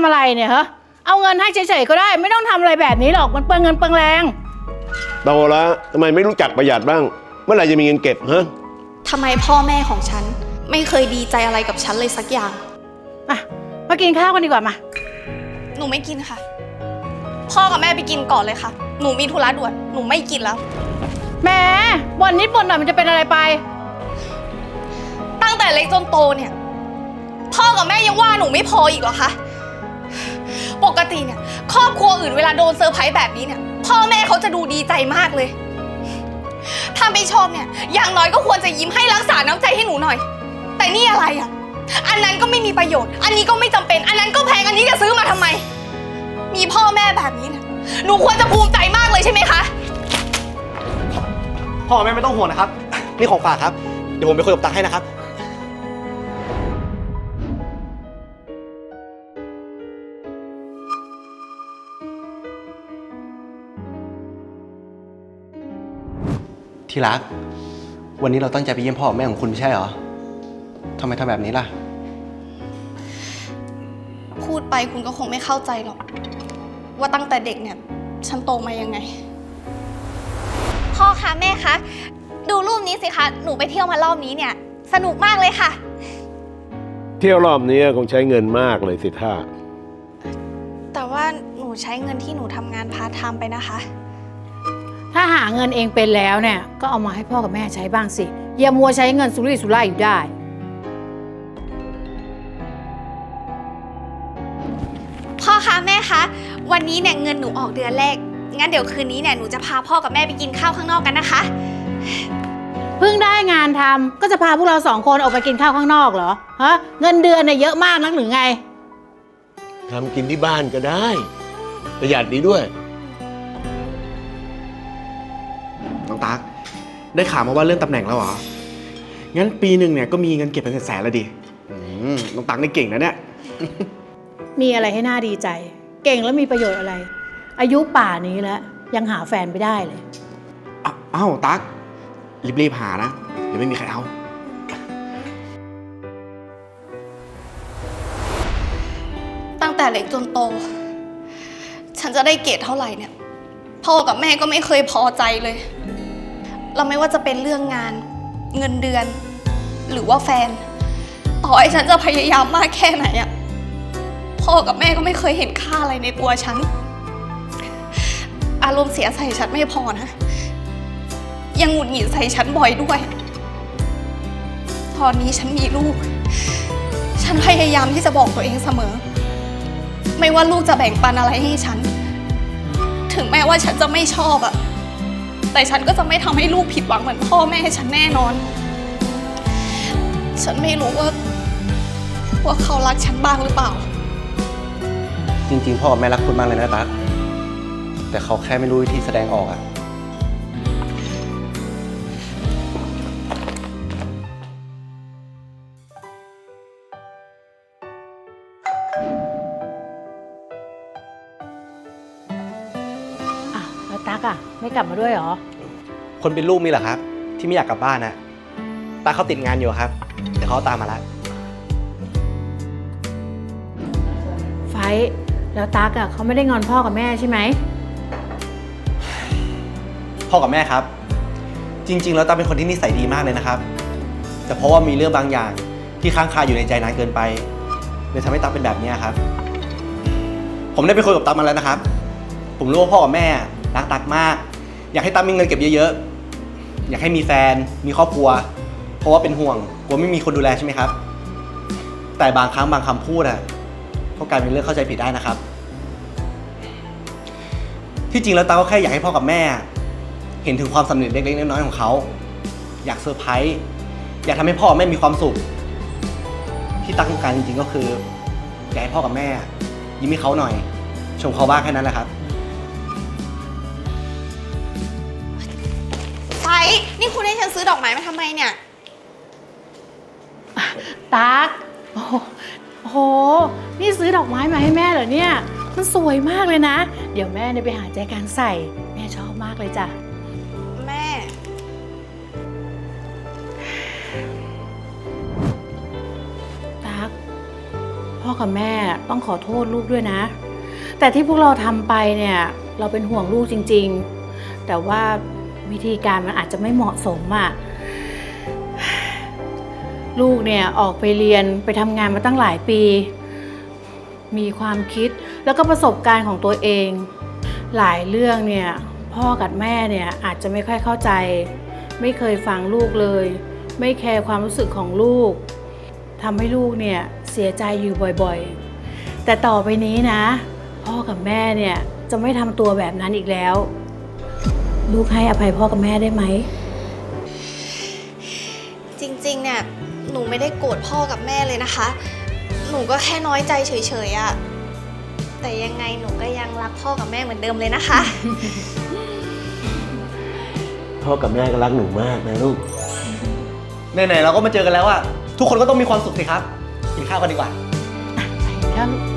ำอะไรเนี่ยฮะ เอาเงินให้เฉยๆก็ได้ ไม่ต้องทำอะไรแบบนี้หรอก มันเปลืองเงินเปลืองแรง โตแล้วทำไมไม่รู้จักประหยัดบ้าง เมื่อไหร่จะมีเงินเก็บฮะ ทำไมพ่อแม่ของฉัน ไม่เคยดีใจอะไรกับฉันเลยสักอย่าง มา มากินข้าวกันดีกว่ามา หนูไม่กินค่ะ พ่อกับแม่ไปกินก่อนเลยค่ะ หนูมีธุระด่วน หนูไม่กินแล้ว แหมบ่นนิดบ่นหน่อยมันจะเป็นอะไรไป ตั้งแต่เล็กจนโตเนี่ย พ่อกับแม่ยังว่าหนูไม่พออีกเหรอคะ ปกติเนี่ยครอบครัวอื่นเวลาโดนเซอร์ไพรส์แบบนี้เนี่ยพ่อแม่เขาจะดูดีใจมากเลย ถ้าไม่ชอบเนี่ยอย่างน้อยก็ควรจะยิ้มให้รักษาน้ำใจให้หนูหน่อย แต่นี่อะไรอะ อันนั้นก็ไม่มีประโยชน์ อันนี้ก็ไม่จำเป็น อันนั้นก็แพงอันนี้จะซื้อมาทำไม มีพ่อแม่แบบนี้เนี่ยหนูควรจะภูมิใจมากเลยใช่ไหมคะ พ่อแม่ไม่ต้องห่วงนะครับ นี่ของฝากครับ เดี๋ยวผมไปคุยกับตังค์ให้นะครับ ที่รัก วันนี้เราตั้งใจไปเยี่ยมพ่อกับแม่ของคุณไม่ใช่เหรอทำไมทำแบบนี้ล่ะ พูดไปคุณก็คงไม่เข้าใจหรอก ว่าตั้งแต่เด็กเนี่ย ฉันโตมายังไง พ่อคะแม่คะ ดูรูปนี้สิคะ หนูไปเที่ยวมารอบนี้เนี่ย สนุกมากเลยค่ะ เที่ยวรอบนี้คงใช้เงินมากเลยสิท่าแต่ว่าหนูใช้เงินที่หนูทำงานพาร์ทไทม์ไปนะคะถ้า หาเงินเองเป็นแล้วเนี่ย ก็เอามาให้พ่อกับแม่ใช้บ้างสิอย่ามัวใช้เงินสุรุ่ยสุร่ายอยู่ได้ พ่อคะแม่คะวันนี้เนี่ยเงินหนูออกเดือนแรก งั้นเดี๋ยวคืนนี้เนี่ยหนูจะพาพ่อกับแม่ไปกินข้าวข้างนอกกันนะคะ เพิ่งได้งานทำก็จะพาพวกเราสองคนออกไปกินข้าวข้างนอกเหรอฮะเงินเดือนเนี่ยเยอะมากนักหรือไง ทำกินที่บ้านก็ได้ ประหยัดดีด้วย ตั๊กได้ข่าวมาว่าเลื่อนตำแหน่งแล้วเหรอ งั้นปีหนึ่งเนี่ยก็มีเงินเก็บเป็นแสนๆแล้วดิอืมน้องตั๊กนี่เก่งนะเนี่ย มีอะไรให้น่าดีใจ เก่งแล้วมีประโยชน์อะไร อายุป่านี้แล้วยังหาแฟนไม่ได้เลย อ้าวอ้าวตั๊กรีบๆหานะเดี๋ยวไม่มีใครเอา ตั้งแต่เล็กจนโต ฉันจะได้เกรดเท่าไหร่เนี่ย พ่อกับแม่ก็ไม่เคยพอใจเลย เราไม่ว่าจะเป็นเรื่องงานเงินเดือน หรือว่าแฟน ต่อให้ฉันจะพยายามมากแค่ไหนอะพ่อกับแม่ก็ไม่เคยเห็นค่าอะไรในตัวฉัน อารมณ์เสียใส่ฉันไม่พอนะ ยังหงุดหงิดใส่ฉันบ่อยด้วย ตอนนี้ฉันมีลูก ฉันพยายามที่จะบอกตัวเองเสมอ ไม่ว่าลูกจะแบ่งปันอะไรให้ฉัน ถึงแม้ว่าฉันจะไม่ชอบอะ แต่ฉันก็จะไม่ทำให้ลูกผิดหวังเหมือนพ่อแม่ให้ฉันแน่นอน ฉันไม่รู้ว่า ว่าเขารักฉันบ้างหรือเปล่า จริงๆ พ่อกับแม่รักคุณมากเลยนะตั๊กแต่เขาแค่ไม่รู้วิธีแสดงออกอะ่ะ กอะไม่กลับมาด้วยเหรอ คนเป็นลูกมีเหรอครับ ที่ไม่อยากกลับบ้านนะตาเขาติดงานอยู่ครับเดี๋ยวเขาตามมาละไฟท์แล้วตั๊กอะเขาไม่ได้งอนพ่อกับแม่ใช่ไหม พ่อกับแม่ครับ จริง ๆ แล้วตาเป็นคนที่นิสัยดีมากเลยนะครับ แต่เพราะว่ามีเรื่องบางอย่างที่ค้างคาอยู่ในใจนานเกินไปเลยทำให้ตาเป็นแบบนี้ครับ ผมได้ไปคุยกับตามาแล้วนะครับ ผมรู้ว่าพ่อกับแม่ รักตักมาก อยากให้ตามีเงินเก็บเยอะๆ อยากให้มีแฟน มีครอบครัว เพราะว่าเป็นห่วงกลัวไม่มีคนดูแลใช่ไหมครับ แต่บางครั้งบางคำพูดอะก็กลายเป็นเรื่องเข้าใจผิดได้นะครับ ที่จริงแล้วตาก็แค่อยากให้พ่อกับแม่ เห็นถึงความสำเร็จเล็กๆน้อยๆของเขา อยากเซอร์ไพรส์อยากทำให้พ่อแม่มีความสุข ที่ตั้งการจริงๆก็คือ อยากให้พ่อกับแม่ ยิ้มให้เขาหน่อย ชมเขาบ้างแค่นั้นแหละครับ นี่คุณให้ฉันซื้อดอกไม้มาทำไมเนี่ย ตั๊กโอ้โหโอ้โห นี่ซื้อดอกไม้มาให้แม่เหรอเนี่ย มันสวยมากเลยนะ เดี๋ยวแม่เนี่ยไปหาใจกลางใส่ แม่ชอบมากเลยจ้ะ แม่ ตั๊กพ่อกับแม่ต้องขอโทษลูกด้วยนะ แต่ที่พวกเราทำไปเนี่ย เราเป็นห่วงลูกจริง ๆ แต่ว่า วิธีการมันอาจจะไม่เหมาะสมอะ่ะลูกเนี่ยออกไปเรียนไปทำงานมาตั้งหลายปี มีความคิดแล้วก็ประสบการณ์ของตัวเอง หลายเรื่องเนี่ยพ่อกับแม่เนี่ยอาจจะไม่ค่อยเข้าใจ ไม่เคยฟังลูกเลย ไม่แคร์ความรู้สึกของลูกทำให้ลูกเนี่ยเสียใจอยู่บ่อยๆ แต่ต่อไปนี้นะ พ่อกับแม่เนี่ยจะไม่ทำตัวแบบนั้นอีกแล้ว ลูกให้อภัยพ่อกับแม่ได้ไหม จริงๆ เนี่ย หนูไม่ได้โกรธพ่อกับแม่เลยนะคะ หนูก็แค่น้อยใจเฉยๆอะแต่ยังไงหนูก็ยังรักพ่อกับแม่เหมือนเดิมเลยนะคะ พ่อกับแม่ก็รักหนูมากนะลูก ไหนๆเราก็มาเจอกันแล้วอะทุกคนก็ต้องมีความสุขสิครับ กินข้าวกันดีกว่า ไปแล้วลูก